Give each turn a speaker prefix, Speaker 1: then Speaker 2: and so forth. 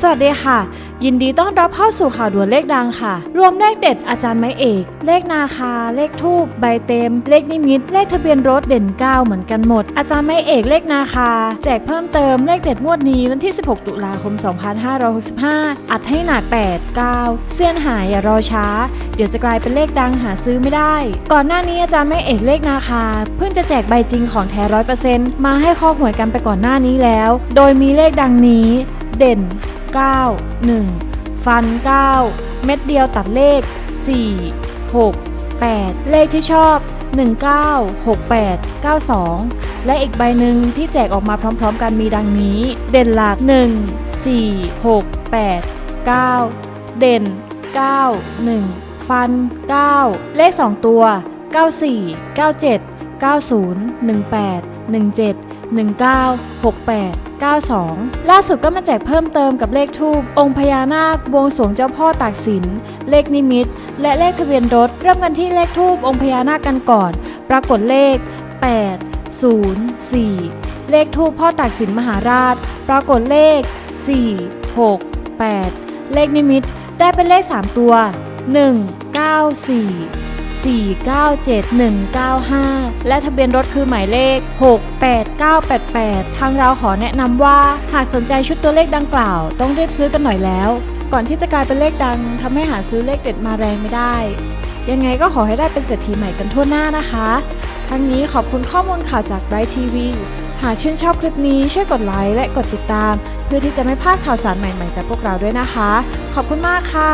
Speaker 1: สวัสดีค่ะ ยินดีต้อนรับเข้าสู่ข่าวด่วนเลขดังค่ะ รวมเลขเด็ดอาจารย์ไม้เอก เลขนาคา เลขทูบใบเต็ม เลขนิมิต เลขทะเบียนรถเด่น 9 เหมือนกันหมด อาจารย์ไม้เอกเลขนาคา แจกเพิ่มเติมเลขเด็ดงวดนี้วันที่ 16 ตุลาคม 2565 อัดให้หนัก 8 9 เสี้ยนหายอย่ารอช้า เดี๋ยวจะกลายเป็นเลขดังหาซื้อไม่ได้ ก่อนหน้านี้อาจารย์ไม้เอกเลขนาคา เพิ่งจะแจกใบจริงของแท้ร้อยเปอร์เซ็นต์มาให้ข้อหวยกันไปก่อนหน้านี้แล้ว โดยมีเลขดังนี้ เด่น 9 1 ฟัน 9 เม็ดเดียวตัดเลข 4 6 8 เลขที่ชอบ 19 68 92 และอีกใบหนึ่งที่แจกออกมาพร้อมๆ กันมีดังนี้ เด่นหลัก 1 4 6 8 9 เด่น 9 1 ฟัน 9 เลข 2 ตัว 94 97 90 18 17 19 68 92 ล่าสุดก็มาแจกเพิ่มเติมกับเลขทูปองค์พญานาคบวงสวงเจ้าพ่อตากสิน เลขนิมิต และเลขทะเบียนรถ เริ่มกันที่เลขทูปองค์พญานาคกันก่อน ปรากฏเลข 8 0 4 เลขทูปพ่อตากสินมหาราช ปรากฏเลข 4 6 8 เลขนิมิตได้เป็นเลข 3 ตัว 1 9 4 497195 และทะเบียนรถคือหมายเลข 68988 ทางเราขอแนะนำว่า หากสนใจชุดตัวเลขดังกล่าว ต้องรีบซื้อกันหน่อยแล้ว ก่อนที่จะกลายเป็นเลขดังทำให้หาซื้อเลขเด็ดมาแรงไม่ได้ ยังไงก็ขอให้ได้เป็นเศรษฐีใหม่กันทั่วหน้านะคะ ทั้งนี้ขอบคุณข้อมูลข่าวจากไบรท์ทีวีหากชื่นชอบคลิปนี้ช่วยกดไลค์และกดติดตาม เพื่อที่จะไม่พลาดข่าวสารใหม่ ๆ จากพวกเราด้วยนะคะ ขอบคุณมากค่ะ